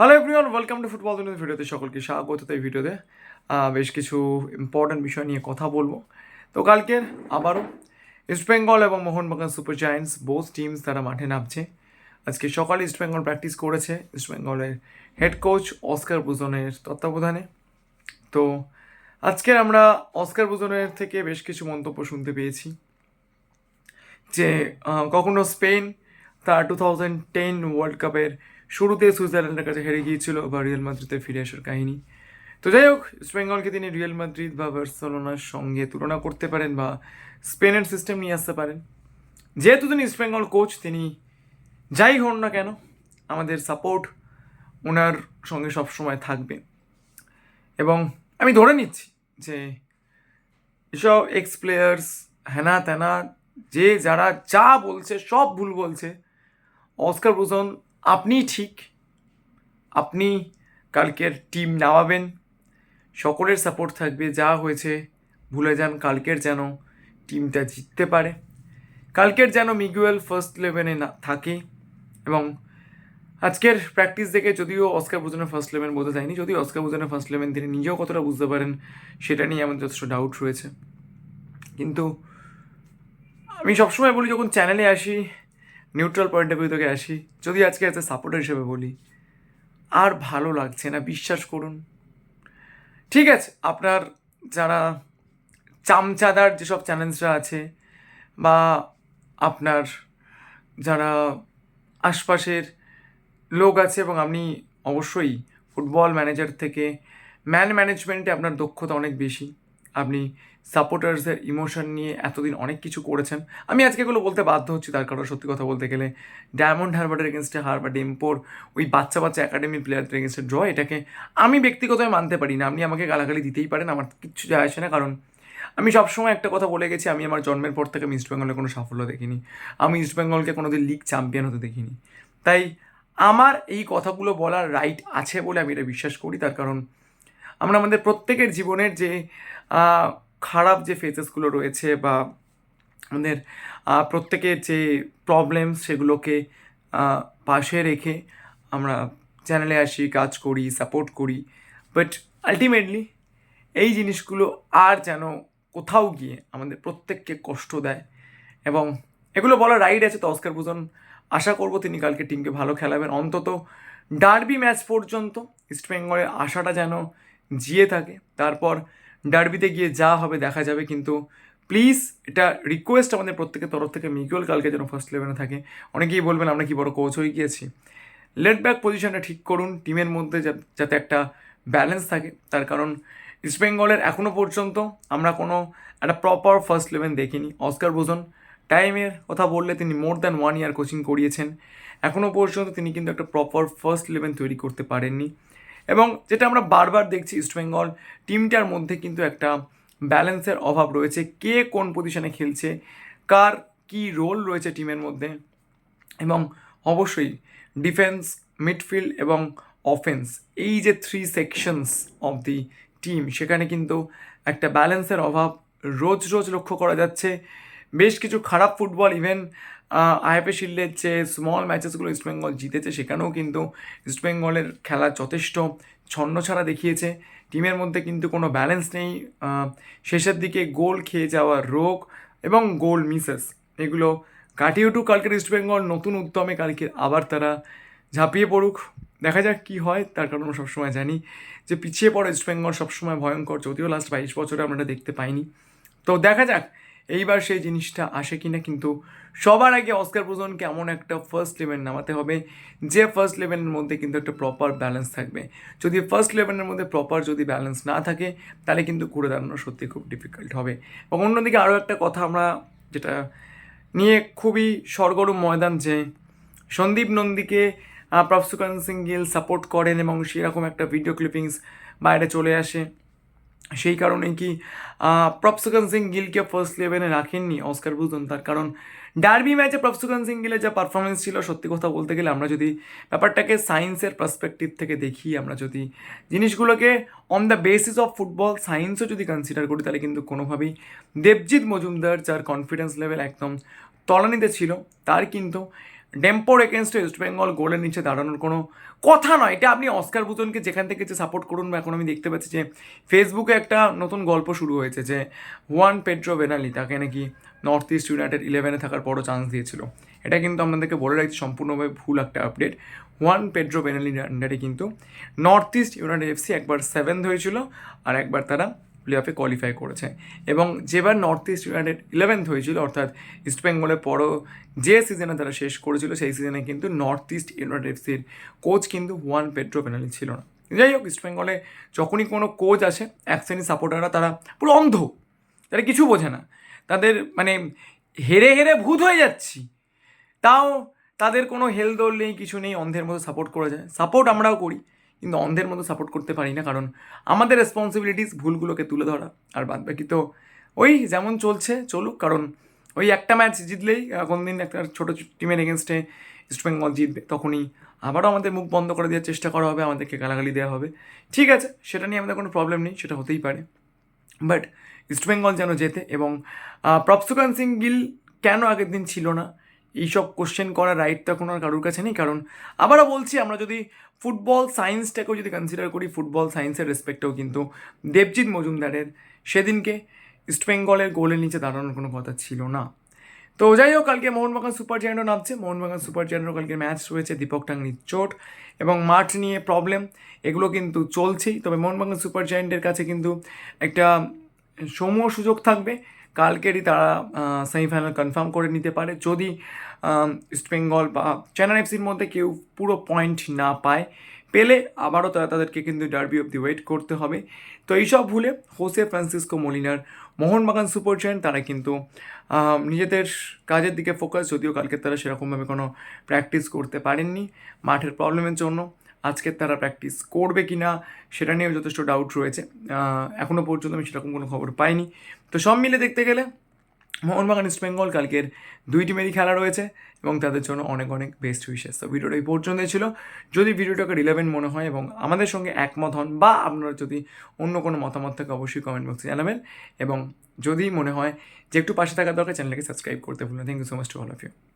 Hello everyone welcome to football দুনিয়া ভিডিওতে সকলকে স্বাগত এই ভিডিওতে। বেশ কিছু ইম্পর্ট্যান্ট বিষয় নিয়ে কথা বলব। তো কালকের আবারও ইস্টবেঙ্গল এবং Mohun Bagan super giants both teams তারা মাঠে নামছে। আজকে সকালে ইস্টবেঙ্গল প্র্যাকটিস করেছে। ইস্টবেঙ্গলের হেড কোচ অস্কার বুজনের তত্ত্বাবধানে। তো আজকের আমরা অস্কার বুজনের থেকে বেশ কিছু মন্তব্য শুনতে পেয়েছি। যে কখনো স্পেন তার টু থাউজেন্ড টেন ওয়ার্ল্ড কাপের শুরুতে সুইজারল্যান্ডের কাছে হেরে গিয়েছিল বা রিয়েল মাদ্রিদে ফিরে আসার কাহিনী। তো যাই হোক ইস্ট বেঙ্গলকে তিনি রিয়েল মাদ্রিদ বা বার্সেলোনার সঙ্গে তুলনা করতে পারেন বা স্পেনের সিস্টেম নিয়ে আসতে পারেন। যেহেতু তিনি ইস্ট বেঙ্গল কোচ, তিনি যাই হন না কেন, আমাদের সাপোর্ট ওনার সঙ্গে সবসময় থাকবে। এবং আমি ধরে নিচ্ছি যে এসব এক্স প্লেয়ার্স হ্যানা ত্যানা যে যারা যা বলছে, সব ভুল বলছে, অস্কার বুজন আপনি ঠিক। আপনি কালকের টিম নামাবেন। সকলের সাপোর্ট থাকবে। যা হয়েছে, ভুলে যান কালকের যেন টিমটা জিততে পারে। কালকের যেন মিগুয়েল ফার্স্ট ইলেভেনে না থাকে এবং আজকের প্র্যাকটিস দেখে যদিও অস্কার বুজনের ফার্স্ট ইলেভেন বলতে যায়নি, যদিও অস্কার বুজনের ফার্স্ট ইলেভেন তিনি নিজেও কতটা বুঝতে পারেন সেটা নিয়ে আমার যথেষ্ট ডাউট রয়েছে। কিন্তু আমি সবসময় বলি, যখন চ্যানেলে আসি নিউট্রাল পয়েন্ট অফ ভিউ থেকে আসি। যদি আজকে এত সাপোর্টার হিসেবে বলি, আর ভালো লাগছে না, বিশ্বাস করুন। ঠিক আছে, আপনার যারা চামচাদার যেসব চ্যানেলসরা আছে, বা আপনার যারা আশপাশের লোক আছে, এবং আপনি অবশ্যই ফুটবল ম্যানেজার থেকে ম্যান ম্যানেজমেন্টে আপনার দক্ষতা অনেক বেশি। আপনি সাপোর্টার্সের ইমোশন নিয়ে এতদিন অনেক কিছু করেছেন। আমি আজকে এগুলো বলতে বাধ্য হচ্ছি তার কারণ সত্যি কথা বলতে গেলে ডায়মন্ড হারবারের এগেনস্টে হার বা ডেম্পোর ওই বাচ্চা বাচ্চা একাডেমি প্লেয়ারদের এগেনস্টে ড্র এটাকে আমি ব্যক্তিগতভাবে মানতে পারি না। আপনি আমাকে গালাগালি দিতেই পারেন, আমার কিচ্ছু যায় আসে না। কারণ আমি সবসময় একটা কথা বলে গেছি, আমি আমার জন্মের পর থেকে আমি ইস্টবেঙ্গলের কোনো সাফল্য দেখিনি। আমি ইস্টবেঙ্গলকে কোনোদিন লিগ চ্যাম্পিয়ন হতে দেখিনি। তাই আমার এই কথাগুলো বলার রাইট আছে বলে আমি এটা বিশ্বাস করি। তার কারণ আমরা আমাদের প্রত্যেকের জীবনের যে খারাপ যে ফেজেসগুলো রয়েছে বা আমাদের প্রত্যেকের যে প্রবলেম সেগুলোকে পাশে রেখে আমরা চ্যানেলে আসি, কাজ করি সাপোর্ট করি। বাট আলটিমেটলি এই জিনিসগুলো আর যেন কোথাও গিয়ে আমাদের প্রত্যেককে কষ্ট দেয় এবং এগুলো বলা রাইড আছে তো অস্কার ভূষণ। আশা করব তিনি কালকে টিমকে ভালো খেলাবেন। অন্তত ডার্বি ম্যাচ পর্যন্ত ইস্টবেঙ্গলের আশাটা যেন জিয়ে থাকে। তারপর ডার্বিতে গিয়ে যা হবে দেখা যাবে, কিন্তু প্লিজ এটা রিকোয়েস্ট আমাদের প্রত্যেকের তরফ থেকে মিগুয়েল কালকে যেন ফার্স্ট ইলেভেনে থাকে। অনেকেই বলবেন, আমরা কি বড় কোচ হয়ে গিয়েছি? লেট ব্যাক পজিশনটা ঠিক করুন টিমের মধ্যে যাতে একটা ব্যালেন্স থাকে। তার কারণ ইস্টবেঙ্গলের এখনও পর্যন্ত আমরা কোনো একটা প্রপার ফার্স্ট ইলেভেন দেখিনি। অস্কার বোজন টাইমের কথা বললে তিনি more than one year coaching করিয়েছেন। এখনও পর্যন্ত তিনি কিন্তু একটা প্রপার ফার্স্ট ইলেভেন তৈরি করতে পারেননি। এবং যেটা আমরা বারবার দেখছি ইস্টবেঙ্গল টিমটার মধ্যে কিন্তু একটা ব্যালেন্সের অভাব রয়েছে। কে কোন পজিশনে খেলছে, কার কি রোল রয়েছে টিমের মধ্যে, এবং অবশ্যই ডিফেন্স মিডফিল্ড এবং অফেন্স এই যে three sections of the team সেখানে কিন্তু একটা ব্যালেন্সের অভাব রোজ রোজ লক্ষ্য করা যাচ্ছে। বেশ কিছু খারাপ ফুটবল ইভেন আইএফএ শিল্ডের যে স্মল ম্যাচেসগুলো ইস্টবেঙ্গল জিতেছে, সেখানেও কিন্তু ইস্টবেঙ্গলের খেলা যথেষ্ট ছন্নছাড়া দেখিয়েছে। টিমের মধ্যে কিন্তু কোনো ব্যালেন্স নেই। শেষের দিকে গোল খেয়ে যাওয়ার রোগ এবং গোল মিসেস এগুলো কাটিয়ে উঠুক কালকের ইস্টবেঙ্গল নতুন উদ্যমে কালকে আবার তারা ঝাঁপিয়ে পড়ুক। দেখা যাক কী হয়, তার কারণ আমরা সবসময় জানি যে পিছিয়ে পড়ে ইস্টবেঙ্গল সবসময় ভয়ঙ্কর, যদিও লাস্ট বাইশ বছরে আমরা দেখতে পাইনি। তো দেখা যাক, এইবার সেই জিনিসটা আসে কিনা, কিন্তু সবার আগে অস্কার প্রজনকে এমন একটা ফার্স্ট ইলেভেন নামাতে হবে? যে ফার্স্ট ইলেভেনের মধ্যে কিন্তু একটা প্রপার ব্যালেন্স থাকবে। যদি ফার্স্ট ইলেভেনের মধ্যে প্রপার যদি ব্যালেন্স না থাকে, তাহলে কিন্তু ঘুরে দাঁড়ানো সত্যি খুব ডিফিকাল্ট হবে। এবং অন্যদিকে আরও একটা কথা আমরা যেটা নিয়ে খুবই সরগরম ময়দান যে সন্দীপ নন্দীকে প্রফসুকান সিং গিল সাপোর্ট করেন এবং সেরকম একটা ভিডিও ক্লিপিংস বাইরে চলে আসে। সেই কারণে কি প্রফসুকান সিং গিলকে ফার্স্ট ইলেভেনে রাখেননি, অস্কার বুজন তার কারণ ডার্বি ম্যাচে প্রফসুকান সিং গিলের যা পারফরমেন্স ছিল, সত্যি কথা বলতে গেলে আমরা যদি ব্যাপারটাকে সায়েন্সের পার্সপেক্টিভ থেকে দেখি, আমরা যদি জিনিসগুলোকে on the basis of football সায়েন্সও যদি কনসিডার করি, তাহলে কিন্তু কোনোভাবেই দেবজিৎ মজুমদার, যার কনফিডেন্স লেভেল একদম তলানিতে ছিল, তার কিন্তু ডেম্পোর এগেনস্টে ওয়েস্ট বেঙ্গল গোলের নিচে দাঁড়ানোর কোনো কথা নয়। এটা আপনি অস্কার বুতনকে যেখান থেকে যে সাপোর্ট করুন বা এখন আমি দেখতে পাচ্ছি যে ফেসবুকে একটা নতুন গল্প শুরু হয়েছে যে ওয়ান পেড্রো বেনালি তাকে নাকি নর্থ ইস্ট ইউনাইটেড ইলেভেনে থাকার বড় চান্স দিয়েছিল। এটা কিন্তু আপনাদেরকে বলে রাখছি, সম্পূর্ণভাবে ভুল একটা আপডেট ওয়ান পেড্রো বেনালির আন্ডারে কিন্তু নর্থ ইস্ট ইউনাইটেড এফসি একবার সেভেন্থ হয়েছিল আর একবার তারা প্লে অফে কোয়ালিফাই করেছে। এবং যেবার নর্থ ইস্ট ইউনাইটেড ইলেভেন্থ হয়েছিল, অর্থাৎ ইস্ট বেঙ্গলের পরও যে সিজনে তারা শেষ করেছিল, সেই সিজনে কিন্তু নর্থ ইস্ট ইউনাইটেড এফসির কোচ কিন্তু ওয়ান পেড্রো পেনালি ছিল না। যাই হোক ইস্ট বেঙ্গলে যখনই কোনো কোচ আসে, এক শ্রেণির সাপোর্টাররা তারা পুরো অন্ধ। তারা কিছু বোঝে না। তাদের মানে হেরে হেরে ভূত হয়ে যাচ্ছি। তাও তাদের কোনো হেলদোল নেই, কিছু নেই, অন্ধের মতো সাপোর্ট করা যায়। সাপোর্ট আমরাও করি। কিন্তু অন্ধের মতো সাপোর্ট করতে পারি না, কারণ আমাদের রেসপন্সিবিলিটিস ভুলগুলোকে তুলে ধরা। আর বাদ বাকি তো ওই যেমন চলছে, চলুক, কারণ ওই একটা ম্যাচ জিতলেই কোনদিন একটা ছোটো টিমের এগেনস্টে ইস্টবেঙ্গল জিতবে, তখনই আবারও আমাদের মুখ বন্ধ করে দেওয়ার চেষ্টা করা হবে, আমাদেরকে গালাগালি দেওয়া হবে। ঠিক আছে, সেটা নিয়ে আমাদের কোনো প্রবলেম নেই, সেটা হতেই পারে। বাট ইস্টবেঙ্গল যেন জেতে এবং প্রপসুকান সিং গিল কেন আগের দিন ছিল না? এইসব কোশ্চেন করার রাইট তো এখন আর কারোর কাছে নেই, কারণ আবারও বলছি, আমরা যদি ফুটবল সায়েন্সটাকেও যদি কনসিডার করি, ফুটবল সায়েন্সের রেসপেক্টেও কিন্তু দেবজিৎ মজুমদারের সেদিনকে ইস্টবেঙ্গলের গোলের নিচে দাঁড়ানোর কোনো কথা ছিল না। তো যাই হোক, কালকে মোহনবাগান সুপার জায়ান্টও নামছে। মোহনবাগান সুপার জায়ান্টও কালকে ম্যাচ রয়েছে দীপক টাংনির চোট এবং মাঠ নিয়ে প্রবলেম এগুলো কিন্তু চলছেই। তবে মোহনবাগান সুপার জায়ান্টের কাছে কিন্তু একটা সমূহ সুযোগ থাকবে। কালকেরই তারা সেমিফাইনাল কনফার্ম করে নিতে পারে। যদি ইস্টবেঙ্গল বা চেন্নাই এফসির মধ্যে কেউ পুরো পয়েন্ট না পায়। পেলে আবারও তারা তাদেরকে কিন্তু ডার্বি দি ওয়েট করতে হবে। তো এইসব ভুলে হোসে ফ্রান্সিসকো মলিনার মোহনবাগান সুপার জায়ান্ট তারা কিন্তু নিজেদের কাজের দিকে ফোকাস যদিও কালকে তারা সেরকমভাবে কোনো প্র্যাকটিস করতে পারেননি। মাঠের প্রবলেমের জন্য আজকে তারা প্র্যাকটিস করবে কি না, সেটা নিয়েও যথেষ্ট ডাউট রয়েছে। এখনও পর্যন্ত আমি সেরকম কোনো খবর পাইনি। তো সব মিলে দেখতে গেলে মোহনবাগান ইস্ট বেঙ্গল কালকের দুই টিমেরই খেলা রয়েছে এবং তাদের জন্য অনেক অনেক বেস্ট উইশেস তো ভিডিওটা এই পর্যন্তই ছিল। যদি ভিডিওটাকে রিলেভেন্ট মনে হয় এবং আমাদের সঙ্গে একমত হন বা আপনারা যদি অন্য কোনো মতামত থাকে, অবশ্যই কমেন্ট বক্সে জানাবেন। এবং যদি মনে হয় যে একটু পাশে থাকা দরকার চ্যানেলকে সাবস্ক্রাইব করতে ভুলবেন thank you so much to all of you